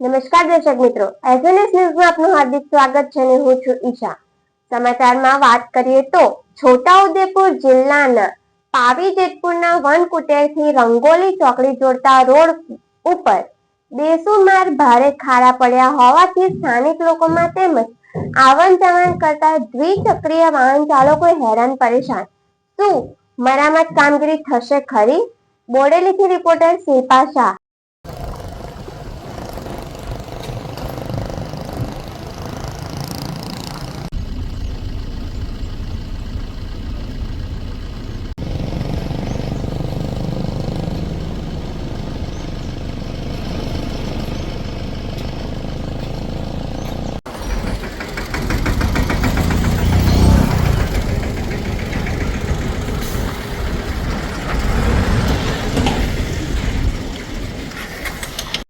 નમસ્કાર દર્શક મિત્રો. એસએનએસ ન્યૂઝમાં આપનું હાર્દિક સ્વાગત છે અને હું છું ઈશા. સમાચારમાં વાત કરીએ તો છોટાઉદેપુર જિલ્લાના પાવી જેતપુરના વનકુટેરથી રંગોલી ચોકડી જોડતા રોડ ઉપર બેસુમાર ભારે ખાડા પડ્યા હોવાથી સ્થાનિક લોકોમાં તેમજ આવન જાવન કરતા દ્વિચક્રીય વાહન ચાલકો હેરાન પરેશાન. શું મરામત કામગીરી થશે ખરી? બોડેલીથી રિપોર્ટર શિલ્પા શાહ.